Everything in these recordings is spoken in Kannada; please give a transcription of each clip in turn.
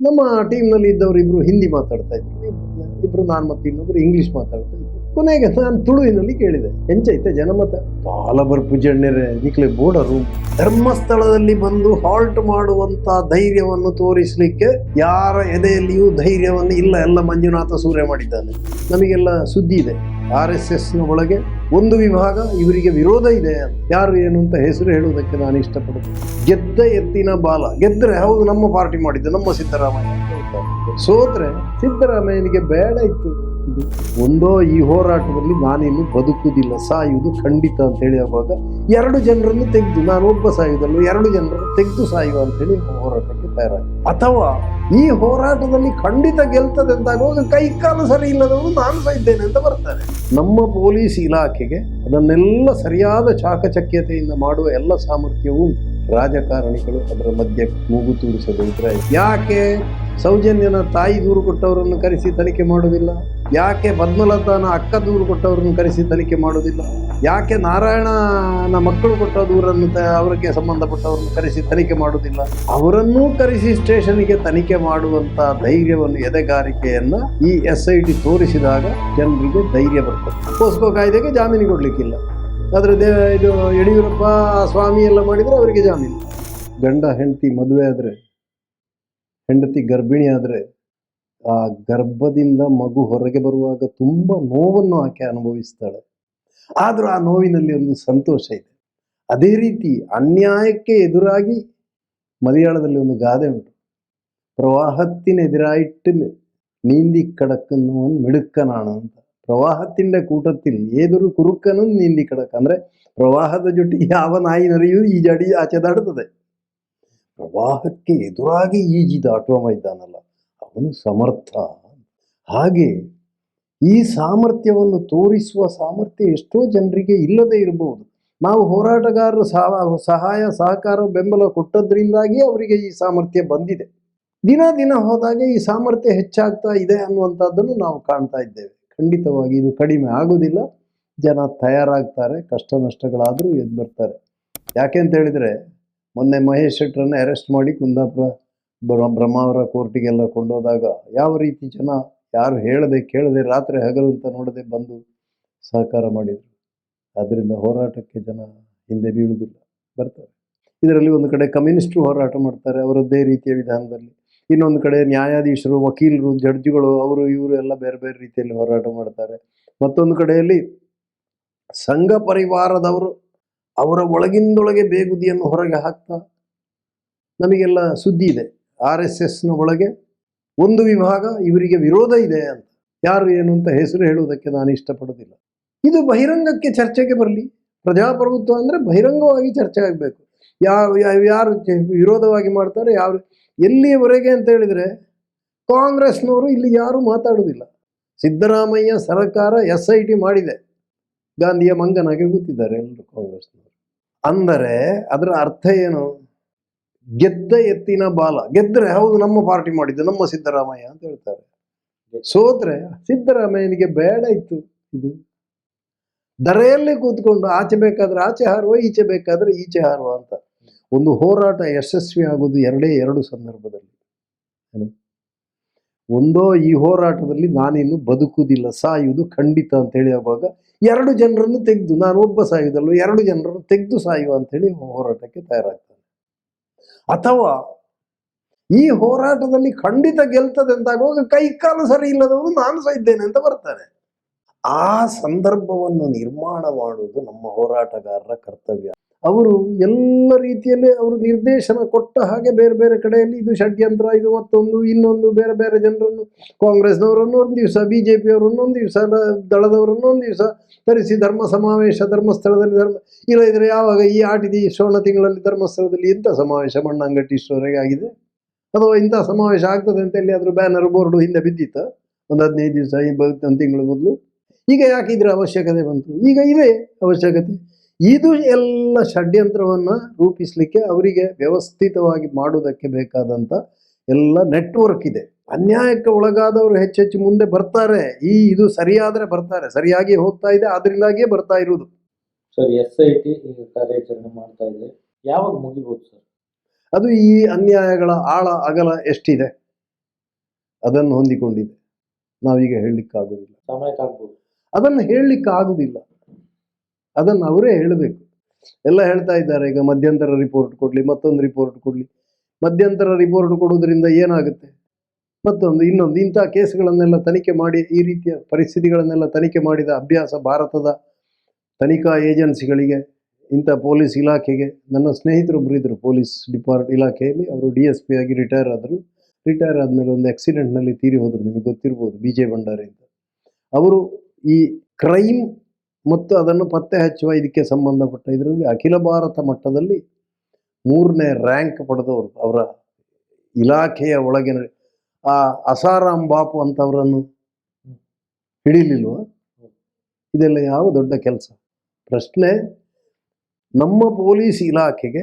ನಮ್ಮ ಟೀಮ್ನಲ್ಲಿ ಇದ್ದವರು ಇಬ್ರು ಹಿಂದಿ ಮಾತಾಡ್ತಾ ಇದ್ರು. ಇಬ್ಬರು ನಾನು ಮತ್ತು ಇನ್ನೊಬ್ರು ಇಂಗ್ಲಿಷ್ ಮಾತಾಡ್ತಾ ಇದ್ರು. ಕೊನೆಗೆ ನಾನು ತುಳುವಿನಲ್ಲಿ ಕೇಳಿದೆ. ಎಂಚೈತೆ ಜನಮತ. ಬಾಲಬರ್ ಪೂಜಣ್ಯರೇ ನಿಕ್ಲೆ ಬೋಡರು. ಧರ್ಮಸ್ಥಳದಲ್ಲಿ ಬಂದು ಹಾಲ್ಟ್ ಮಾಡುವಂತ ಧೈರ್ಯವನ್ನು ತೋರಿಸಲಿಕ್ಕೆ ಯಾರ ಎದೆಯಲ್ಲಿಯೂ ಧೈರ್ಯವನ್ನು ಇಲ್ಲ, ಎಲ್ಲ ಮಂಜುನಾಥ ಸೂರ್ಯ ಮಾಡಿದ್ದಾನೆ. ನಮಗೆಲ್ಲ ಸುದ್ದಿ ಇದೆ. ಆರ್ ಎಸ್ ಎಸ್ನ ಒಳಗೆ ಒಂದು ವಿಭಾಗ ಇವರಿಗೆ ವಿರೋಧ ಇದೆ. ಯಾರು ಏನು ಅಂತ ಹೆಸರು ಹೇಳುವುದಕ್ಕೆ ನಾನು ಇಷ್ಟಪಡುತ್ತೇನೆ ಗೆದ್ದ ಎತ್ತಿನ ಬಾಲ. ಗೆದ್ರೆ ಹೌದು, ನಮ್ಮ ಪಾರ್ಟಿ ಮಾಡಿದ್ದು ನಮ್ಮ ಸಿದ್ದರಾಮಯ್ಯ. ಸೋತ್ರೆ ಸಿದ್ದರಾಮಯ್ಯನಿಗೆ ಬೇಡ ಇತ್ತು. ಒಂದೋ ಈ ಹೋರಾಟದಲ್ಲಿ ನಾನೇನು ಬದುಕುವುದಿಲ್ಲ ಸಾಯುವುದು ಖಂಡಿತ ಅಂತ ಹೇಳಿ ಆಗುವಾಗ ಎರಡು ಜನರನ್ನು ತೆಗೆದು, ನಾನು ಒಬ್ಬ ಸಾಯುವುದಲ್ಲ, ಎರಡು ಜನರನ್ನು ತೆಗೆದು ಸಾಯುವ ಅಂತ ಹೇಳಿ ಹೋರಾಟಕ್ಕೆ ತಯಾರಾಗಿ ಅಥವಾ ಈ ಹೋರಾಟದಲ್ಲಿ ಖಂಡಿತ ಗೆಲ್ತದೆ ಅಂತಾಗುವಾಗ ಕೈ ಕಾಲು ಸರಿ ಇಲ್ಲದವರು ನಾನು ಸಹಿದ್ದೇನೆ ಅಂತ ಬರ್ತಾರೆ. ನಮ್ಮ ಪೊಲೀಸ್ ಇಲಾಖೆಗೆ ಅದನ್ನೆಲ್ಲ ಸರಿಯಾದ ಚಾಕಚಕ್ಯತೆಯಿಂದ ಮಾಡುವ ಎಲ್ಲ ಸಾಮರ್ಥ್ಯವೂ. ರಾಜಕಾರಣಿಗಳು ಅದರ ಮಧ್ಯೆ ಮೂಗು ತೂರಿಸದೆ ಇದ್ರೆ ಯಾಕೆ? ಸೌಜನ್ಯನ ತಾಯಿ ದೂರು ಕೊಟ್ಟವರನ್ನು ಕರೆಸಿ ತನಿಖೆ ಮಾಡೋದಿಲ್ಲ ಯಾಕೆ ಪದ್ಮಲತಾನ ಅಕ್ಕ ದೂರು ಕೊಟ್ಟವರನ್ನು ಕರೆಸಿ ತನಿಖೆ ಮಾಡುವುದಿಲ್ಲ? ಯಾಕೆ ನಾರಾಯಣನ ಮಕ್ಕಳು ಕೊಟ್ಟ ದೂರನ್ನು ಅವರಿಗೆ ಸಂಬಂಧಪಟ್ಟವರನ್ನು ಕರೆಸಿ ತನಿಖೆ ಮಾಡುವುದಿಲ್ಲ? ಅವರನ್ನೂ ಕರೆಸಿ ಸ್ಟೇಷನ್ಗೆ ತನಿಖೆ ಮಾಡುವಂತ ಧೈರ್ಯವನ್ನು ಎದೆಗಾರಿಕೆಯನ್ನ ಈ ಎಸ್ ಐ ಟಿ ತೋರಿಸಿದಾಗ ಜನರಿಗೆ ಧೈರ್ಯ ಬರ್ತದೆ. ಪೋಸ್ಕೋ ಕಾಯ್ದೆಗೆ ಜಾಮೀನು ಕೊಡಲಿಕ್ಕಿಲ್ಲ. ಆದರೆ ದೇ ಇದು ಯಡಿಯೂರಪ್ಪ ಸ್ವಾಮಿ ಎಲ್ಲ ಮಾಡಿದರೆ ಅವರಿಗೆ ಜಾಮೀನು. ಗಂಡ, ಹೆಂಡತಿ ಮದುವೆ ಆದ್ರೆ ಹೆಂಡತಿ ಗರ್ಭಿಣಿ ಆದ್ರೆ ಆ ಗರ್ಭದಿಂದ ಮಗು ಹೊರಗೆ ಬರುವಾಗ ತುಂಬ ನೋವನ್ನು ಆಕೆ ಅನುಭವಿಸ್ತಾಳೆ. ಆದರೂ ಆ ನೋವಿನಲ್ಲಿ ಒಂದು ಸಂತೋಷ ಇದೆ. ಅದೇ ರೀತಿ ಅನ್ಯಾಯಕ್ಕೆ ಎದುರಾಗಿ ಮಲಯಾಳದಲ್ಲಿ ಒಂದು ಗಾದೆ ಉಂಟು. ಪ್ರವಾಹತ್ತಿನ ಎದುರಾಯಿಟ್ಟು ನೀಂದಿ ಕಡಕ್ಕನ್ನು ಒಂದು ನಾಣ ಅಂತ. ಪ್ರವಾಹತ್ತಿಂದ ಕೂಟತ್ತಿ ಎದುರು ಕುರುಕನು ನೀಂದಿ ಕಡಕ್. ಅಂದ್ರೆ ಪ್ರವಾಹದ ಜೊತೆ ಯಾವ ನಾಯಿ ನರಿಯೂ ಆಚೆ ಆಚೆದಾಡುತ್ತದೆ. ಪ್ರವಾಹಕ್ಕೆ ಎದುರಾಗಿ ಈಜಿ ದಾಟುವ ಇದ್ದಾನಲ್ಲ ಅವನು ಸಮರ್ಥ. ಹಾಗೆ ಈ ಸಾಮರ್ಥ್ಯವನ್ನು ತೋರಿಸುವ ಸಾಮರ್ಥ್ಯ ಎಷ್ಟೋ ಜನರಿಗೆ ಇಲ್ಲದೆ ಇರಬಹುದು. ನಾವು ಹೋರಾಟಗಾರರು ಸಹ- ಸಹಾಯ, ಸಹಕಾರ, ಬೆಂಬಲ ಕೊಟ್ಟದ್ರಿಂದಾಗಿ ಅವರಿಗೆ ಈ ಸಾಮರ್ಥ್ಯ ಬಂದಿದೆ. ದಿನ ದಿನ ಹೋದಾಗ ಈ ಸಾಮರ್ಥ್ಯ ಹೆಚ್ಚಾಗ್ತಾ ಇದೆ ಅನ್ನುವಂಥದ್ದನ್ನು ನಾವು ಕಾಣ್ತಾ ಇದ್ದೇವೆ. ಖಂಡಿತವಾಗಿ ಇದು ಕಡಿಮೆ ಆಗೋದಿಲ್ಲ ಜನ ತಯಾರಾಗ್ತಾರೆ, ಕಷ್ಟ ನಷ್ಟಗಳಾದರೂ ಎದ್ದು ಬರ್ತಾರೆ. ಯಾಕೆ ಅಂತ ಹೇಳಿದರೆ ಮೊನ್ನೆ ಮಹೇಶ್ ಶೆಟ್ಟರನ್ನ ಅರೆಸ್ಟ್ ಮಾಡಿ ಕುಂದಾಪುರ ಬ್ರ- ಬ್ರಹ್ಮಾವರ ಕೋರ್ಟಿಗೆಲ್ಲ ಕೊಂಡೋದಾಗ ಯಾವ ರೀತಿ ಜನ ಯಾರು ಹೇಳದೆ ಕೇಳದೆ ರಾತ್ರಿ ಹಗಲು ಅಂತ ನೋಡದೆ ಬಂದು ಸಹಕಾರ ಮಾಡಿದರು. ಅದರಿಂದ ಹೋರಾಟಕ್ಕೆ ಜನ ಹಿಂದೆ ಬೀಳುವುದಿಲ್ಲ ಬರ್ತಾರೆ ಇದರಲ್ಲಿ ಒಂದು ಕಡೆ ಕಮ್ಯುನಿಸ್ಟ್ರು ಹೋರಾಟ ಮಾಡ್ತಾರೆ ಅವರದ್ದೇ ರೀತಿಯ ವಿಧಾನದಲ್ಲಿ. ಇನ್ನೊಂದು ಕಡೆ ನ್ಯಾಯಾಧೀಶರು, ವಕೀಲರು, ಜಡ್ಜ್ಗಳು ಅವರು ಇವರು ಎಲ್ಲ ಬೇರೆ ಬೇರೆ ರೀತಿಯಲ್ಲಿ ಹೋರಾಟ ಮಾಡ್ತಾರೆ. ಮತ್ತೊಂದು ಕಡೆಯಲ್ಲಿ ಸಂಘ ಪರಿವಾರದವರು ಅವರ ಒಳಗಿಂದೊಳಗೆ ಬೇಗುದಿಯನ್ನು ಹೊರಗೆ ಹಾಕ್ತಾ ನಮಗೆಲ್ಲ ಸುದ್ದಿ ಇದೆ. ಆರ್ ಎಸ್ ಎಸ್ನ ಒಳಗೆ ಒಂದು ವಿಭಾಗ ಇವರಿಗೆ ವಿರೋಧ ಇದೆ ಅಂತ. ಯಾರು ಏನು ಅಂತ ಹೆಸರು ಹೇಳುವುದಕ್ಕೆ ನಾನು ಇಷ್ಟಪಡೋದಿಲ್ಲ ಇದು ಬಹಿರಂಗಕ್ಕೆ ಚರ್ಚೆಗೆ ಬರಲಿ. ಪ್ರಜಾಪ್ರಭುತ್ವ ಅಂದರೆ ಬಹಿರಂಗವಾಗಿ ಚರ್ಚೆ ಆಗಬೇಕು. ಯಾವ ಯಾರು ವಿರೋಧವಾಗಿ ಮಾಡ್ತಾರೆ, ಯಾರು ಎಲ್ಲಿಯವರೆಗೆ ಅಂತ ಹೇಳಿದರೆ ಕಾಂಗ್ರೆಸ್ನವರು ಇಲ್ಲಿ ಯಾರು ಮಾತಾಡುವುದಿಲ್ಲ. ಸಿದ್ದರಾಮಯ್ಯ ಸರ್ಕಾರ ಎಸ್ ಐ ಟಿ ಮಾಡಿದೆ. ಗಾಂಧಿಯ ಮಂಗನಾಗೆ ಗೊತ್ತಿದ್ದಾರೆ ಎಲ್ಲರೂ ಕಾಂಗ್ರೆಸ್ನವರು. ಅಂದರೆ ಅದರ ಅರ್ಥ ಏನು? ಗೆದ್ದ ಎತ್ತಿನ ಬಾಲ. ಗೆದ್ರೆ ಹೌದು, ನಮ್ಮ ಪಾರ್ಟಿ ಮಾಡಿದ್ದು, ನಮ್ಮ ಸಿದ್ದರಾಮಯ್ಯ ಅಂತ ಹೇಳ್ತಾರೆ. ಸೋತ್ರೆ ಸಿದ್ದರಾಮಯ್ಯನಿಗೆ ಬೇಡ ಇತ್ತು ಇದು. ದರೆಯಲ್ಲಿ ಕೂತ್ಕೊಂಡು ಆಚೆ ಬೇಕಾದ್ರೆ ಆಚೆ ಹಾರುವ, ಈಚೆ ಬೇಕಾದ್ರೆ ಈಚೆ ಹಾರುವ ಅಂತ. ಒಂದು ಹೋರಾಟ ಯಶಸ್ವಿ ಆಗೋದು ಎರಡೇ ಎರಡು ಸಂದರ್ಭದಲ್ಲಿ? ಒಂದೋ ಈ ಹೋರಾಟದಲ್ಲಿ ನಾನಿನ್ನು ಬದುಕುವುದಿಲ್ಲ, ಸಾಯುವುದು ಖಂಡಿತ ಅಂತ ಹೇಳಿ ಆಗುವಾಗ ಎರಡು ಜನರನ್ನು ತೆಗೆದು, ನಾನು ಒಬ್ಬ ಸಾಯುವುದಲ್ಲ, ಎರಡು ಜನರನ್ನು ತೆಗೆದು ಸಾಯುವ ಅಂತ ಹೇಳಿ ಹೋರಾಟಕ್ಕೆ ತಯಾರಾಗ್ತಾನೆ. ಅಥವಾ ಈ ಹೋರಾಟದಲ್ಲಿ ಖಂಡಿತ ಗೆಲ್ತದೆ ಅಂತಾಗುವಾಗ ಕೈ ಕಾಲು ಸರಿ ಇಲ್ಲದವನು ನಾನು ಸಹ ಇದ್ದೇನೆ ಅಂತ ಬರ್ತಾನೆ. ಆ ಸಂದರ್ಭವನ್ನು ನಿರ್ಮಾಣ ಮಾಡುವುದು ನಮ್ಮ ಹೋರಾಟಗಾರರ ಕರ್ತವ್ಯ. ಅವರು ಎಲ್ಲ ರೀತಿಯಲ್ಲಿ ಅವರು ನಿರ್ದೇಶನ ಕೊಟ್ಟ ಹಾಗೆ ಬೇರೆ ಬೇರೆ ಕಡೆಯಲ್ಲಿ ಇದು ಷಡ್ಯಂತ್ರ, ಇದು ಮತ್ತೊಂದು, ಇನ್ನೊಂದು, ಬೇರೆ ಬೇರೆ ಜನರನ್ನು, ಕಾಂಗ್ರೆಸ್ನವರನ್ನು ಒಂದು ದಿವಸ ಬಿ ಜೆ ಒಂದು ದಿವಸ ದಳದವರನ್ನು ಒಂದು ದಿವಸ ತರಿಸಿ ಧರ್ಮ ಸಮಾವೇಶ, ಧರ್ಮಸ್ಥಳದಲ್ಲಿ ಧರ್ಮ, ಇಲ್ಲ ಇದ್ರೆ ಯಾವಾಗ ಈ ಆಟಿದಿ ಶ್ರವಣ ತಿಂಗಳಲ್ಲಿ ಧರ್ಮಸ್ಥಳದಲ್ಲಿ ಇಂಥ ಸಮಾವೇಶ ಮಣ್ಣಂಗಟ್ಟಿ ಇಷ್ಟವರೆಗೆ ಆಗಿದೆ? ಅಥವಾ ಇಂಥ ಸಮಾವೇಶ ಆಗ್ತದೆ ಅಂತ ಎಲ್ಲಿಯಾದರೂ ಬ್ಯಾನರ್ ಬೋರ್ಡ್ ಹಿಂದೆ ಬಿದ್ದಿತ್ತ? ಒಂದು ಹದಿನೈದು ದಿವಸ ಈ ಒಂದು ತಿಂಗಳ ಮೊದಲು? ಈಗ ಯಾಕಿದ್ರೆ ಅವಶ್ಯಕತೆ ಬಂತು? ಈಗ ಇದೆ ಅವಶ್ಯಕತೆ. ಇದು ಎಲ್ಲ ಷಡ್ಯಂತ್ರವನ್ನು ರೂಪಿಸಲಿಕ್ಕೆ ಅವರಿಗೆ ವ್ಯವಸ್ಥಿತವಾಗಿ ಮಾಡುವುದಕ್ಕೆ ಬೇಕಾದಂಥ ಎಲ್ಲ ನೆಟ್ವರ್ಕ್ ಇದೆ. ಅನ್ಯಾಯಕ್ಕೆ ಒಳಗಾದವರು ಹೆಚ್ಚೆಚ್ಚು ಮುಂದೆ ಬರ್ತಾರೆ. ಈ ಇದು ಸರಿಯಾದರೆ ಬರ್ತಾರೆ. ಸರಿಯಾಗಿ ಹೋಗ್ತಾ ಇದೆ ಅದರಿಂದಾಗಿಯೇ ಬರ್ತಾ ಇರುವುದು. ಸರ್ ಎಸ್ ಐ ಟಿ ಈಗ ಕಾರ್ಯಾಚರಣೆ ಮಾಡ್ತಾ ಇದೆ. ಯಾವಾಗ ಮುಗಿಬೋದು ಸರ್? ಅದು ಈ ಅನ್ಯಾಯಗಳ ಆಳ ಅಗಲ ಎಷ್ಟಿದೆ? ಅದನ್ನು ಹೊಂದಿಕೊಂಡಿದೆ. ನಾವೀಗ ಹೇಳಲಿಕ್ಕಾಗೋದಿಲ್ಲ ಸಮಯಕ್ಕಾಗ್ಬೋದು ಅದನ್ನು ಹೇಳಲಿಕ್ಕೆ ಆಗುದಿಲ್ಲ ಅದನ್ನು ಅವರೇ ಹೇಳಬೇಕು. ಎಲ್ಲ ಹೇಳ್ತಾ ಇದ್ದಾರೆ, ಈಗ ಮಧ್ಯಂತರ ರಿಪೋರ್ಟ್ ಕೊಡಲಿ, ಮತ್ತೊಂದು ರಿಪೋರ್ಟ್ ಕೊಡಲಿ. ಮಧ್ಯಂತರ ರಿಪೋರ್ಟ್ ಕೊಡೋದ್ರಿಂದ ಏನಾಗುತ್ತೆ? ಮತ್ತೊಂದು, ಇನ್ನೊಂದು, ಇಂಥ ಕೇಸ್ಗಳನ್ನೆಲ್ಲ ತನಿಖೆ ಮಾಡಿ, ಈ ರೀತಿಯ ಪರಿಸ್ಥಿತಿಗಳನ್ನೆಲ್ಲ ತನಿಖೆ ಮಾಡಿದ ಅಭ್ಯಾಸ ಭಾರತದ ತನಿಖಾ ಏಜೆನ್ಸಿಗಳಿಗೆ, ಇಂಥ ಪೊಲೀಸ್ ಇಲಾಖೆಗೆ, ನನ್ನ ಸ್ನೇಹಿತರೊಬ್ಬರು ಇದ್ದರು ಪೊಲೀಸ್ ಡಿಪಾರ್ಟ್ ಇಲಾಖೆಯಲ್ಲಿ, ಅವರು ಡಿ ಎಸ್ ಪಿ ಆಗಿ ರಿಟೈರ್ ಆದರು. ರಿಟೈರ್ ಆದಮೇಲೆ ಒಂದು ಆಕ್ಸಿಡೆಂಟ್ನಲ್ಲಿ ತೀರಿ ಹೋದರು, ನಿಮಗೆ ಗೊತ್ತಿರ್ಬೋದು, ಬಿ ಜೆ ಭಂಡಾರಿ ಅಂತ. ಅವರು ಈ ಕ್ರೈಮ್ ಮತ್ತು ಅದನ್ನು ಪತ್ತೆ ಹಚ್ಚುವ ಇದಕ್ಕೆ ಸಂಬಂಧಪಟ್ಟ ಇದರಲ್ಲಿ ಅಖಿಲ ಭಾರತ ಮಟ್ಟದಲ್ಲಿ ಮೂರನೇ ರ್ಯಾಂಕ್ ಪಡೆದವರು ಅವರ ಇಲಾಖೆಯ ಒಳಗಿನ ಆ ಅಸಾರಾಮ್ ಬಾಪು ಅಂತವರನ್ನು ಹಿಡಿಲಿಲ್ವ? ಇದೆಲ್ಲ ಯಾವ ದೊಡ್ಡ ಕೆಲಸ? ಪ್ರಶ್ನೆ, ನಮ್ಮ ಪೊಲೀಸ್ ಇಲಾಖೆಗೆ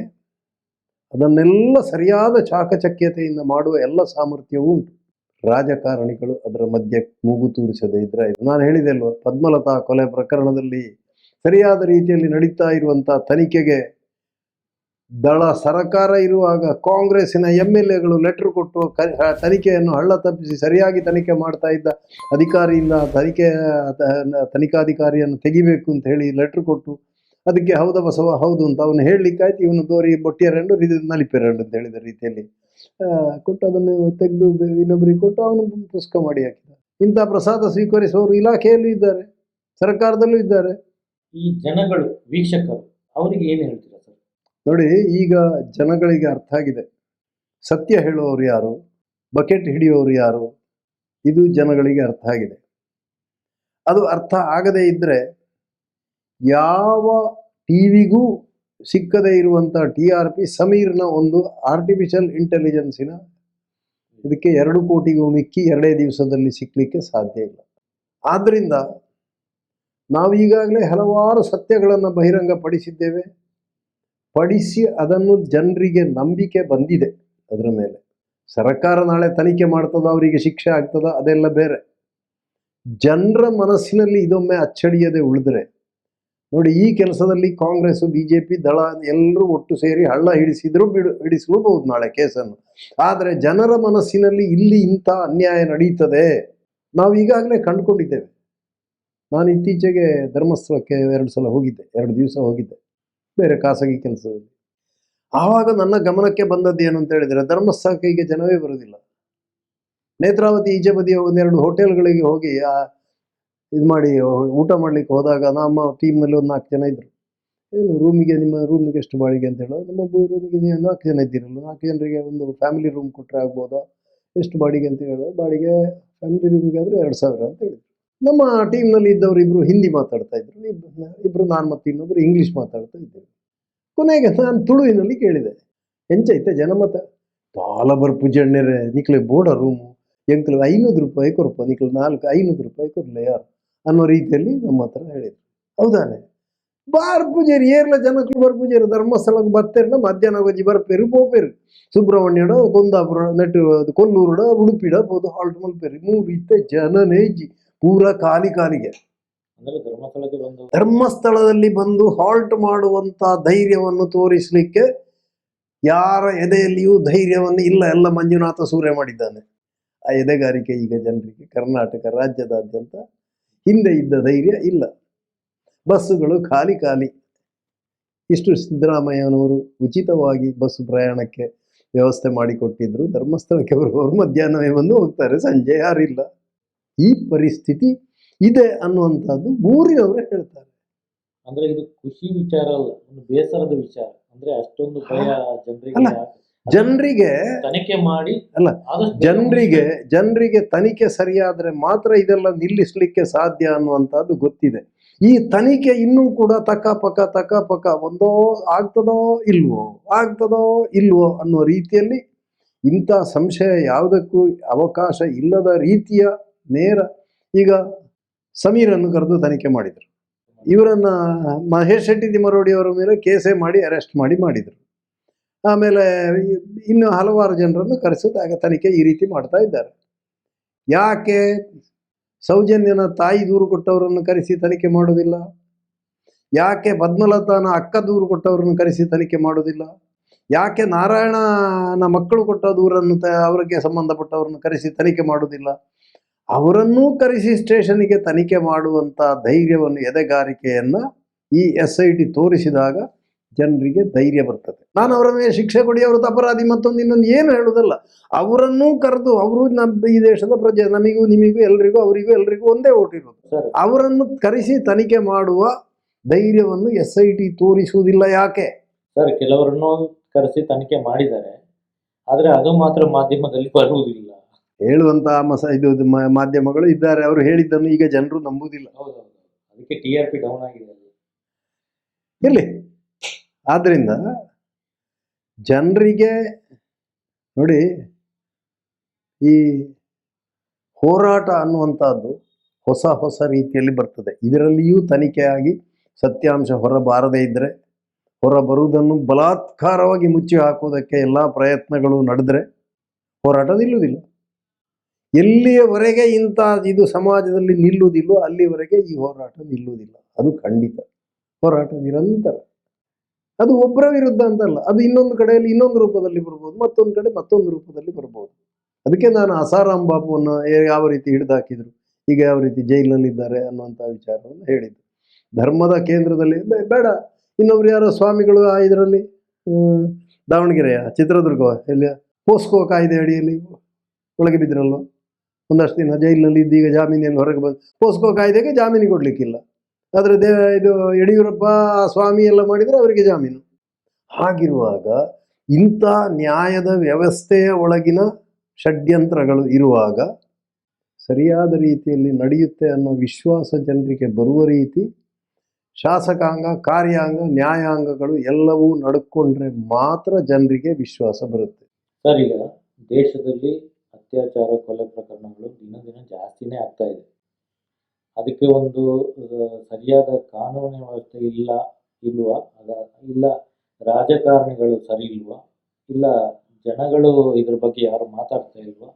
ಅದನ್ನೆಲ್ಲ ಸರಿಯಾದ ಚಾಕಚಕ್ಯತೆಯಿಂದ ಮಾಡುವ ಎಲ್ಲ ಸಾಮರ್ಥ್ಯವೂ ಉಂಟು. ರಾಜಕಾರಣಿಗಳು ಅದರ ಮಧ್ಯೆ ಮೂಗು ತೂರಿಸದೇ ಇದ್ರೆ. ನಾನು ಹೇಳಿದೆ ಅಲ್ವ, ಪದ್ಮಲತಾ ಕೊಲೆ ಪ್ರಕರಣದಲ್ಲಿ ಸರಿಯಾದ ರೀತಿಯಲ್ಲಿ ನಡೀತಾ ಇರುವಂಥ ತನಿಖೆಗೆ ದಳ ಸರಕಾರ ಇರುವಾಗ ಕಾಂಗ್ರೆಸ್ಸಿನ ಎಂ ಎಲ್ ಎಗಳು ಲೆಟರ್ ಕೊಟ್ಟು ತನಿಖೆಯನ್ನು ಹಳ್ಳ ತಪ್ಪಿಸಿ ಸರಿಯಾಗಿ ತನಿಖೆ ಮಾಡ್ತಾ ಇದ್ದ ಅಧಿಕಾರಿಯಿಂದ ತನಿಖೆ ತನಿಖಾಧಿಕಾರಿಯನ್ನು ತೆಗಿಬೇಕು ಅಂತ ಹೇಳಿ ಲೆಟರ್ ಕೊಟ್ಟು ಅದಕ್ಕೆ ಹೌದ ಬಸವ, ಹೌದು ಅಂತ ಅವನು ಹೇಳಲಿಕ್ಕಾಯ್ತು ಇವನು ಗೋರಿ ಬೊಟ್ಟಿಯರಂಡು ಇದು ನಲಿಪೆರಂಡು ಅಂತ ಹೇಳಿದ ರೀತಿಯಲ್ಲಿ ಕೊಟ್ಟು ಅದನ್ನು ತೆಗೆದು ಇನ್ನೊಬ್ಬರಿಗೆ ಕೊಟ್ಟು ಅವನು ಪುಸ್ತಕ ಮಾಡಿ ಹಾಕಿದ. ಇಂಥ ಪ್ರಸಾದ ಸ್ವೀಕರಿಸುವವರು ಇಲಾಖೆಯಲ್ಲೂ ಇದ್ದಾರೆ ಸರ್ಕಾರದಲ್ಲೂ ಇದ್ದಾರೆ. ಈ ಜನಗಳು ವೀಕ್ಷಕರು ಅವರಿಗೆ ಏನು ಹೇಳ್ತೀರಾ ಸರ್? ನೋಡಿ ಈಗ ಜನಗಳಿಗೆ ಅರ್ಥ ಆಗಿದೆ. ಸತ್ಯ ಹೇಳುವವರು ಯಾರು? ಬಕೆಟ್ ಹಿಡಿಯೋರು ಯಾರು? ಇದು ಜನಗಳಿಗೆ ಅರ್ಥ ಆಗಿದೆ. ಅದು ಅರ್ಥ ಆಗದೇ ಇದ್ದರೆ ಯಾವ ಟಿವಿಗೂ ಸಿಕ್ಕದೇ ಇರುವಂಥ ಟಿ ಆರ್ ಪಿ ಸಮೀರ್ನ ಒಂದು ಆರ್ಟಿಫಿಷಿಯಲ್ ಇಂಟೆಲಿಜೆನ್ಸಿನ ಇದಕ್ಕೆ ಎರಡು ಕೋಟಿಗೂ ಮಿಕ್ಕಿ ಎರಡೇ ದಿವಸದಲ್ಲಿ ಸಿಕ್ಕಲಿಕ್ಕೆ ಸಾಧ್ಯ ಇಲ್ಲ. ಆದ್ದರಿಂದ ನಾವು ಈಗಾಗಲೇ ಹಲವಾರು ಸತ್ಯಗಳನ್ನು ಬಹಿರಂಗಪಡಿಸಿದ್ದೇವೆ. ಪಡಿಸಿ ಅದನ್ನು ಜನರಿಗೆ ನಂಬಿಕೆ ಬಂದಿದೆ ಅದರ ಮೇಲೆ. ಸರ್ಕಾರ ನಾಳೆ ತನಿಖೆ ಮಾಡ್ತದ ಅವರಿಗೆ ಶಿಕ್ಷೆ ಆಗ್ತದ ಅದೆಲ್ಲ ಬೇರೆ. ಜನರ ಮನಸ್ಸಿನಲ್ಲಿ ಇದೊಮ್ಮೆ ಅಚ್ಚಡಿಯದೆ ಉಳಿದ್ರೆ ನೋಡಿ, ಈ ಕೆಲಸದಲ್ಲಿ ಕಾಂಗ್ರೆಸ್, ಬಿಜೆಪಿ, ದಳ ಎಲ್ಲರೂ ಒಟ್ಟು ಸೇರಿ ಹಳ್ಳ ಹಿಡಿಸಿದ್ರು, ಬಿಡು ಹಿಡಿಸಲೂಬಹುದು ನಾಳೆ ಕೇಸನ್ನು. ಆದರೆ ಜನರ ಮನಸ್ಸಿನಲ್ಲಿ ಇಲ್ಲಿ ಇಂಥ ಅನ್ಯಾಯ ನಡೀತದೆ. ನಾವು ಈಗಾಗಲೇ ಕಂಡುಕೊಂಡಿದ್ದೇವೆ. ನಾನು ಇತ್ತೀಚೆಗೆ ಧರ್ಮಸ್ಥಳಕ್ಕೆ ಎರಡು ಸಲ ಹೋಗಿದ್ದೆ, ಎರಡು ದಿವಸ ಹೋಗಿದ್ದೆ, ಬೇರೆ ಖಾಸಗಿ ಕೆಲಸದಲ್ಲಿ. ಆವಾಗ ನನ್ನ ಗಮನಕ್ಕೆ ಬಂದದ್ದು ಏನು ಅಂತ ಹೇಳಿದರೆ ಧರ್ಮಸ್ಥಳಕ್ಕೆ ಈಗ ಜನವೇ ಬರೋದಿಲ್ಲ ನೇತ್ರಾವತಿ ಈಜೆ ಬದಿಯ ಒಂದೆರಡು ಹೋಟೆಲ್ಗಳಿಗೆ ಹೋಗಿ, ಆ ಇದು ಮಾಡಿ, ಊಟ ಮಾಡ್ಲಿಕ್ಕೆ ಹೋದಾಗ ನಮ್ಮ ಟೀಮ್ನಲ್ಲಿ ಒಂದು ನಾಲ್ಕು ಜನ ಇದ್ದರು ಏನು ರೂಮಿಗೆ ನಿಮ್ಮ ರೂಮಿಗೆ ಎಷ್ಟು ಬಾಡಿಗೆ ಅಂತ ಹೇಳೋದು, ನಮ್ಮ ರೂಮಿಗೆ ನೀವು ನಾಲ್ಕು ಜನ ಇದ್ದೀರಲ್ಲ ನಾಲ್ಕು ಜನರಿಗೆ ಒಂದು ಫ್ಯಾಮಿಲಿ ರೂಮ್ ಕೊಟ್ಟರೆ ಆಗ್ಬೋದಾ? ಎಷ್ಟು ಬಾಡಿಗೆ ಅಂತ ಹೇಳೋದು ಬಾಡಿಗೆ ಫ್ಯಾಮಿಲಿ ರೂಮಿಗೆ ಆದರೆ ಎರಡು ಸಾವಿರ ಅಂತ ಹೇಳಿದ್ರು. ನಮ್ಮ ಟೀಮ್ನಲ್ಲಿ ಇದ್ದವರು ಇಬ್ಬರು ಹಿಂದಿ ಮಾತಾಡ್ತಾ ಇದ್ರು. ಇಬ್ಬರು ಇಬ್ಬರು ನಾನು ಮತ್ತು ಇನ್ನೊಬ್ಬರು ಇಂಗ್ಲೀಷ್ ಮಾತಾಡ್ತಾ ಇದ್ದೇವೆ ಕೊನೆಗೆ ನಾನು ತುಳುವಿನಲ್ಲಿ ಕೇಳಿದೆ. ಎಂಚೈತೆ ಜನಮತ? ತಾಲ ಬರ್ಪು ಜಣ್ಣೆರೆ ನಿಕ್ಲೆ ಬೋಡ ರೂಮು ಎಂಕ್ಲು ಐನೂರು ರೂಪಾಯಿ ಕೊರಪ್ಪ, ನಿಕ್ಲು ನಾಲ್ಕು, ಐನೂರು ರೂಪಾಯಿ ಕೊರ್ಲೆ ಯಾರು? ಅನ್ನೋ ರೀತಿಯಲ್ಲಿ ನಮ್ಮ ಹತ್ರ ಹೇಳಿದ್ರು. ಹೌದಾನೆ? ಬಾರ್ ಪೂಜಾರಿ ಏರ್ಲ ಜನಕ್ಕೆ ಬಾರ್ ಪೂಜಾರಿ ಧರ್ಮಸ್ಥಳಕ್ಕೆ ಬತ್ತೇರ್ನ ಮಧ್ಯಾಹ್ನ ಗೊಜ್ಜಿ ಬರ್ಪೇರು ಪೋಪೇರು ಸುಬ್ರಹ್ಮಣ್ಯಡ ಕುಂದಾಪುರ ನೆಟ್ಟು ಅದು ಕೊಲ್ಲೂರುಡ ಉಡುಪಿಡ ಬೋದು ಹಾಲ್ಟ್ ಮಲ್ಪೇರಿ ಮೂರು ಇತ್ತೆ ಜನನೇಜಿ ಪೂರ ಖಾಲಿ ಕಾಲಿಗೆ ಅಂದ್ರೆ ಧರ್ಮಸ್ಥಳಕ್ಕೆ ಬಂದು ಧರ್ಮಸ್ಥಳದಲ್ಲಿ ಬಂದು ಹಾಲ್ಟ್ ಮಾಡುವಂತ ಧೈರ್ಯವನ್ನು ತೋರಿಸಲಿಕ್ಕೆ ಯಾರ ಎದೆಯಲ್ಲಿಯೂ ಧೈರ್ಯವನ್ನು ಇಲ್ಲ. ಎಲ್ಲ ಮಂಜುನಾಥ ಸೂರ್ಯ ಮಾಡಿದ್ದಾನೆ. ಆ ಎದೆಗಾರಿಕೆ ಈಗ ಜನರಿಗೆ ಕರ್ನಾಟಕ ರಾಜ್ಯದಾದ್ಯಂತ ಹಿಂದೆ ಇದ್ದ ಧೈರ್ಯ ಇಲ್ಲ. ಬಸ್ಸುಗಳು ಖಾಲಿ ಖಾಲಿ. ಇಷ್ಟು ಸಿದ್ದರಾಮಯ್ಯನವರು ಉಚಿತವಾಗಿ ಬಸ್ ಪ್ರಯಾಣಕ್ಕೆ ವ್ಯವಸ್ಥೆ ಮಾಡಿಕೊಟ್ಟಿದ್ರು. ಧರ್ಮಸ್ಥಳಕ್ಕೆ ಬರುವವರು ಮಧ್ಯಾಹ್ನವೇ ಬಂದು ಹೋಗ್ತಾರೆ ಸಂಜೆ ಯಾರಿಲ್ಲ ಈ ಪರಿಸ್ಥಿತಿ ಇದೆ ಅನ್ನುವಂಥದ್ದು ಊರಿನವರೇ ಹೇಳ್ತಾರೆ. ಅಂದ್ರೆ ಇದು ಖುಷಿ ವಿಚಾರ ಅಲ್ಲ ಒಂದು ಬೇಸರದ ವಿಚಾರ. ಅಂದ್ರೆ ಅಷ್ಟೊಂದು ಭಯ ಜನರಿಗೆ? ಜನರಿಗೆ ತನಿಖೆ ಮಾಡಿ ಅಲ್ಲ, ಜನರಿಗೆ ಜನರಿಗೆ ತನಿಖೆ ಸರಿಯಾದ್ರೆ ಮಾತ್ರ ಇದೆಲ್ಲ ನಿಲ್ಲಿಸ್ಲಿಕ್ಕೆ ಸಾಧ್ಯ ಅನ್ನುವಂಥದ್ದು ಗೊತ್ತಿದೆ. ಈ ತನಿಖೆ ಇನ್ನೂ ಕೂಡ ತಕ್ಕ ಪಕ್ಕ ತಕ್ಕ ಪಕ್ಕ ಒಂದೋ ಆಗ್ತದೋ ಇಲ್ವೋ ಆಗ್ತದೋ ಇಲ್ವೋ ಅನ್ನುವ ರೀತಿಯಲ್ಲಿ ಇಂಥ ಸಂಶಯ ಯಾವುದಕ್ಕೂ ಅವಕಾಶ ಇಲ್ಲದ ರೀತಿಯ ನೇರ ಈಗ ಸಮೀರನ್ನು ಕರೆದು ತನಿಖೆ ಮಾಡಿದರು. ಇವರನ್ನ ಮಹೇಶ್ ಶೆಟ್ಟಿ ತಿಮ್ಮರೋಡಿಯವರ ಮೇಲೆ ಕೇಸೇ ಮಾಡಿ ಅರೆಸ್ಟ್ ಮಾಡಿ ಮಾಡಿದರು. ಆಮೇಲೆ ಇನ್ನು ಹಲವಾರು ಜನರನ್ನು ಕರೆಸಿದಾಗ ತನಿಖೆ ಈ ರೀತಿ ಮಾಡ್ತಾ ಇದ್ದಾರೆ. ಯಾಕೆ ಸೌಜನ್ಯನ ತಾಯಿ ದೂರು ಕೊಟ್ಟವರನ್ನು ಕರೆಸಿ ತನಿಖೆ ಮಾಡೋದಿಲ್ಲ ಯಾಕೆ ಪದ್ಮಲತಾನ ಅಕ್ಕ ದೂರು ಕೊಟ್ಟವರನ್ನು ಕರೆಸಿ ತನಿಖೆ ಮಾಡೋದಿಲ್ಲ ಯಾಕೆ ನಾರಾಯಣನ ಮಕ್ಕಳು ಕೊಟ್ಟ ದೂರನ್ನು ತ ಅವರಿಗೆ ಸಂಬಂಧಪಟ್ಟವರನ್ನು ಕರೆಸಿ ತನಿಖೆ ಮಾಡುವುದಿಲ್ಲ? ಅವರನ್ನೂ ಕರೆಸಿ ಸ್ಟೇಷನ್ಗೆ ತನಿಖೆ ಮಾಡುವಂಥ ಧೈರ್ಯವನ್ನು ಎದೆಗಾರಿಕೆಯನ್ನು ಈ ಎಸ್ ಐ ಟಿ ತೋರಿಸಿದಾಗ ಜನರಿಗೆ ಧೈರ್ಯ ಬರ್ತದೆ. ನಾನು ಅವರ ಮೇಲೆ ಶಿಕ್ಷೆ ಕೊಡಿ ಅವರು ಅಪರಾಧಿ ಮತ್ತೊಂದು ಇನ್ನೊಂದು ಏನು ಹೇಳುವುದಲ್ಲ. ಅವರನ್ನೂ ಕರೆದು ಅವರು ನಮ್ಮ ಈ ದೇಶದ ಪ್ರಜೆ ನಮಗೂ ನಿಮಗೂ ಎಲ್ರಿಗೂ ಅವರಿಗೂ ಎಲ್ರಿಗೂ ಒಂದೇ ಓಟ್ ಇರೋದು. ಅವರನ್ನು ಕರೆಸಿ ತನಿಖೆ ಮಾಡುವ ಧೈರ್ಯವನ್ನು ಎಸ್ ಐ ಟಿ ತೋರಿಸುವುದಿಲ್ಲ ಯಾಕೆ? ಸರ್ ಕೆಲವರನ್ನು ಕರೆಸಿ ತನಿಖೆ ಮಾಡಿದ್ದಾರೆ. ಆದರೆ ಅದು ಮಾತ್ರ ಮಾಧ್ಯಮದಲ್ಲಿ ಬರುವುದಿಲ್ಲ. ಹೇಳುವಂತಹ ಮಸ ಇದು ಮಾಧ್ಯಮಗಳು ಇದ್ದಾರೆ. ಅವರು ಹೇಳಿದ್ದನ್ನು ಈಗ ಜನರು ನಂಬುವುದಿಲ್ಲ. ಹೌದೌದು. ಅದಕ್ಕೆ ಟಿ ಆರ್ ಪಿ ಡೌನ್ ಆಗಿದೆ ಇರಲಿ. ಆದ್ದರಿಂದ ಜನರಿಗೆ ನೋಡಿ ಈ ಹೋರಾಟ ಅನ್ನುವಂಥದ್ದು ಹೊಸ ಹೊಸ ರೀತಿಯಲ್ಲಿ ಬರ್ತದೆ. ಇದರಲ್ಲಿಯೂ ತನಿಖೆಯಾಗಿ ಸತ್ಯಾಂಶ ಹೊರಬಾರದೇ ಇದ್ದರೆ ಹೊರ ಬರುವುದನ್ನು ಬಲಾತ್ಕಾರವಾಗಿ ಮುಚ್ಚಿ ಹಾಕುವುದಕ್ಕೆ ಎಲ್ಲ ಪ್ರಯತ್ನಗಳು ನಡೆದರೆ ಹೋರಾಟ ನಿಲ್ಲುವುದಿಲ್ಲ ಎಲ್ಲಿಯವರೆಗೆ ಇಂಥ ಇದು ಸಮಾಜದಲ್ಲಿ ನಿಲ್ಲುವುದಿಲ್ಲೋ ಅಲ್ಲಿವರೆಗೆ ಈ ಹೋರಾಟ ನಿಲ್ಲುವುದಿಲ್ಲ. ಅದು ಖಂಡಿತ. ಹೋರಾಟ ನಿರಂತರ. ಅದು ಒಬ್ಬರ ವಿರುದ್ಧ ಅಂತಲ್ಲ, ಅದು ಇನ್ನೊಂದು ಕಡೆಯಲ್ಲಿ ಇನ್ನೊಂದು ರೂಪದಲ್ಲಿ ಬರ್ಬೋದು, ಮತ್ತೊಂದು ಕಡೆ ಮತ್ತೊಂದು ರೂಪದಲ್ಲಿ ಬರ್ಬೋದು. ಅದಕ್ಕೆ ನಾನು ಅಸಾರಾಮ್ ಬಾಪುವನ್ನು ಯಾವ ರೀತಿ ಹಿಡಿದಾಕಿದ್ರು ಈಗ ಯಾವ ರೀತಿ ಜೈಲಿನಲ್ಲಿದ್ದಾರೆ ಅನ್ನುವಂಥ ವಿಚಾರವನ್ನು ಹೇಳಿದ್ದು. ಧರ್ಮದ ಕೇಂದ್ರದಲ್ಲಿ ಬೇಡ, ಇನ್ನೊಬ್ರು ಯಾರೋ ಸ್ವಾಮಿಗಳು ಆ ಇದರಲ್ಲಿ ದಾವಣಗೆರೆಯ ಚಿತ್ರದುರ್ಗ, ಎಲ್ಲಿ, ಪೋಸ್ಕೋ ಕಾಯ್ದೆ ಅಡಿಯಲ್ಲಿ ಒಳಗೆ ಬಿದ್ರಲ್ವ ಒಂದಷ್ಟು ದಿನ ಜೈಲಿನಲ್ಲಿ ಇದ್ದೀಗ ಜಾಮೀನಿಯಲ್ಲಿ ಹೊರಗೆ ಬಂದು, ಪೋಸ್ಕೋ ಕಾಯ್ದೆಗೆ ಜಾಮೀನು ಕೊಡಲಿಕ್ಕಿಲ್ಲ. ಆದರೆ ದೇ ಇದು ಯಡಿಯೂರಪ್ಪ ಸ್ವಾಮಿ ಎಲ್ಲ ಮಾಡಿದರೆ ಅವರಿಗೆ ಜಾಮೀನು. ಹಾಗಿರುವಾಗ ಇಂಥ ನ್ಯಾಯದ ವ್ಯವಸ್ಥೆಯ ಒಳಗಿನ ಷಡ್ಯಂತ್ರಗಳು ಇರುವಾಗ ಸರಿಯಾದ ರೀತಿಯಲ್ಲಿ ನಡೆಯುತ್ತೆ ಅನ್ನೋ ವಿಶ್ವಾಸ ಜನರಿಗೆ ಬರುವ ರೀತಿ ಶಾಸಕಾಂಗ, ಕಾರ್ಯಾಂಗ, ನ್ಯಾಯಾಂಗಗಳು ಎಲ್ಲವೂ ನಡ್ಕೊಂಡ್ರೆ ಮಾತ್ರ ಜನರಿಗೆ ವಿಶ್ವಾಸ ಬರುತ್ತೆ. ಸರ್, ಈಗ ದೇಶದಲ್ಲಿ ಅತ್ಯಾಚಾರ, ಕೊಲೆ ಪ್ರಕರಣಗಳು ದಿನ ದಿನ ಜಾಸ್ತಿನೇ ಆಗ್ತಾ ಇದೆ. ಅದಕ್ಕೆ ಒಂದು ಸರಿಯಾದ ಕಾನೂನು ವ್ಯವಸ್ಥೆ ಇಲ್ಲ, ಇಲ್ವಾ? ಇಲ್ಲ ರಾಜಕಾರಣಿಗಳು ಸರಿ ಇಲ್ವ? ಇಲ್ಲ ಜನಗಳು ಇದ್ರ ಬಗ್ಗೆ ಯಾರು ಮಾತಾಡ್ತಾ ಇಲ್ವಾ?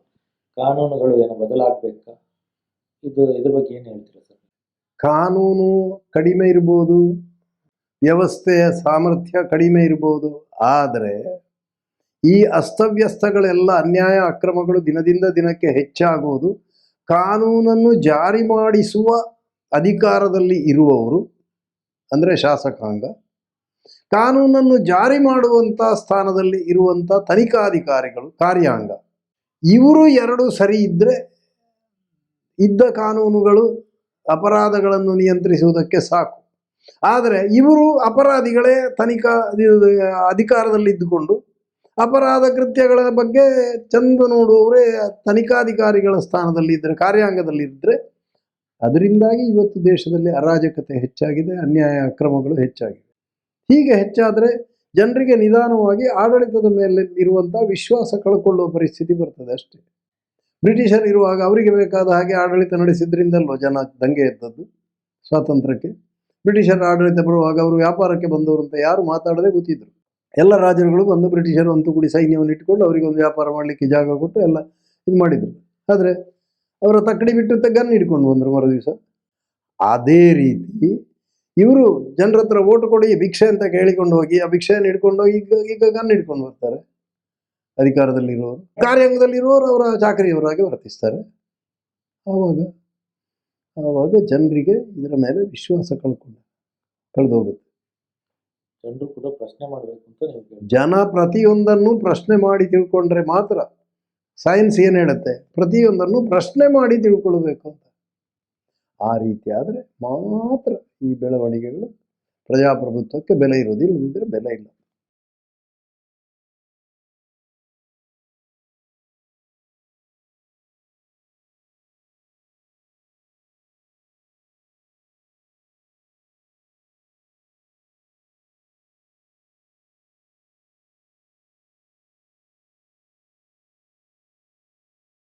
ಕಾನೂನುಗಳು ಏನು ಬದಲಾಗಬೇಕಾ? ಇದು, ಇದ್ರ ಬಗ್ಗೆ ಏನು ಹೇಳ್ತೀರಾ ಸರ್? ಕಾನೂನು ಕಡಿಮೆ ಇರ್ಬೋದು, ವ್ಯವಸ್ಥೆಯ ಸಾಮರ್ಥ್ಯ ಕಡಿಮೆ ಇರ್ಬೋದು, ಆದರೆ ಈ ಅಸ್ತವ್ಯಸ್ತಗಳೆಲ್ಲ ಅನ್ಯಾಯ ಅಕ್ರಮಗಳು ದಿನದಿಂದ ದಿನಕ್ಕೆ ಹೆಚ್ಚಾಗುವುದು ಕಾನೂನನ್ನು ಜಾರಿ ಮಾಡಿಸುವ ಅಧಿಕಾರದಲ್ಲಿ ಇರುವವರು, ಅಂದರೆ ಶಾಸಕಾಂಗ, ಕಾನೂನನ್ನು ಜಾರಿ ಮಾಡುವಂಥ ಸ್ಥಾನದಲ್ಲಿ ಇರುವಂಥ ತನಿಖಾಧಿಕಾರಿಗಳು, ಕಾರ್ಯಾಂಗ, ಇವರು ಎರಡು ಸರಿ ಇದ್ದರೆ ಇದ್ದ ಕಾನೂನುಗಳು ಅಪರಾಧಗಳನ್ನು ನಿಯಂತ್ರಿಸುವುದಕ್ಕೆ ಸಾಕು. ಆದರೆ ಇವರು ಅಪರಾಧಿಗಳೇ ತನಿಖಾ ಅಧಿಕಾರದಲ್ಲಿದ್ದುಕೊಂಡು ಅಪರಾಧ ಕೃತ್ಯಗಳ ಬಗ್ಗೆ ಚಂದ ನೋಡುವವರೇ ತನಿಖಾಧಿಕಾರಿಗಳ ಸ್ಥಾನದಲ್ಲಿ ಇದ್ದರೆ ಕಾರ್ಯಾಂಗದಲ್ಲಿದ್ದರೆ, ಅದರಿಂದಾಗಿ ಇವತ್ತು ದೇಶದಲ್ಲಿ ಅರಾಜಕತೆ ಹೆಚ್ಚಾಗಿದೆ, ಅನ್ಯಾಯ ಅಕ್ರಮಗಳು ಹೆಚ್ಚಾಗಿವೆ ಹೀಗೆ ಹೆಚ್ಚಾದರೆ ಜನರಿಗೆ ನಿಧಾನವಾಗಿ ಆಡಳಿತದ ಮೇಲೆ ಇರುವಂಥ ವಿಶ್ವಾಸ ಕಳ್ಕೊಳ್ಳುವ ಪರಿಸ್ಥಿತಿ ಬರ್ತದೆ ಅಷ್ಟೇ. ಬ್ರಿಟಿಷರು ಇರುವಾಗ ಅವರಿಗೆ ಬೇಕಾದ ಹಾಗೆ ಆಡಳಿತ ನಡೆಸಿದ್ರಿಂದಲ್ವ ಜನ ದಂಗೆ ಎದ್ದದ್ದು ಸ್ವಾತಂತ್ರ್ಯಕ್ಕೆ? ಬ್ರಿಟಿಷರ ಆಡಳಿತ ಬರುವಾಗ ಅವರು ವ್ಯಾಪಾರಕ್ಕೆ ಬಂದವರು ಅಂತ ಯಾರು ಮಾತಾಡದೆ ಕೂತಿದ್ರು. ಎಲ್ಲ ರಾಜರುಗಳಿಗೂ ಒಂದು ಬ್ರಿಟಿಷರು ಅಂತೂ ಕೂಡಿ ಸೈನ್ಯವನ್ನು ಇಟ್ಕೊಂಡು ಅವರಿಗೆ ಒಂದು ವ್ಯಾಪಾರ ಮಾಡಲಿಕ್ಕೆ ಜಾಗ ಕೊಟ್ಟು ಎಲ್ಲ ಇದು ಮಾಡಿದರು. ಆದರೆ ಅವರ ತಕ್ಕಡಿ ಬಿಟ್ಟು ಗನ್ ಹಿಡ್ಕೊಂಡು ಬಂದರು ಮರು ದಿವಸ ಅದೇ ರೀತಿ ಇವರು ಜನರ ಹತ್ರ ಓಟು ಕೊಡಿ, ಭಿಕ್ಷೆ ಅಂತ ಕೇಳಿಕೊಂಡು ಹೋಗಿ, ಆ ಭಿಕ್ಷೆಯನ್ನು ಹಿಡ್ಕೊಂಡು ಹೋಗಿ ಈಗ ಈಗ ಗನ್ ಹಿಡ್ಕೊಂಡು ಬರ್ತಾರೆ. ಅಧಿಕಾರದಲ್ಲಿರುವವರು. ಕಾರ್ಯಾಂಗದಲ್ಲಿರುವವರು ಅವರ ಚಾಕರಿಯವರಾಗಿ ವರ್ತಿಸ್ತಾರೆ. ಆವಾಗ ಆವಾಗ ಜನರಿಗೆ ಇದರ ಮೇಲೆ ವಿಶ್ವಾಸ ಕಳ್ಕೊಂಡು ಕಳೆದು ಹೋಗುತ್ತೆ ಜನರು ಕೂಡ ಪ್ರಶ್ನೆ ಮಾಡಬೇಕು ಅಂತ ಜನ ಪ್ರತಿಯೊಂದನ್ನು ಪ್ರಶ್ನೆ ಮಾಡಿ ತಿಳ್ಕೊಂಡ್ರೆ ಮಾತ್ರ ಸೈನ್ಸ್ ಏನು ಹೇಳುತ್ತೆ? ಪ್ರತಿಯೊಂದನ್ನು ಪ್ರಶ್ನೆ ಮಾಡಿ ತಿಳ್ಕೊಳ್ಬೇಕು ಅಂತ. ಆ ರೀತಿ ಆದರೆ ಮಾತ್ರ ಈ ಬೆಳವಣಿಗೆಗಳು ಪ್ರಜಾಪ್ರಭುತ್ವಕ್ಕೆ ಬೆಲೆ ಇರೋದು ಇಲ್ಲದಿದ್ದರೆ ಬೆಲೆ ಇಲ್ಲ.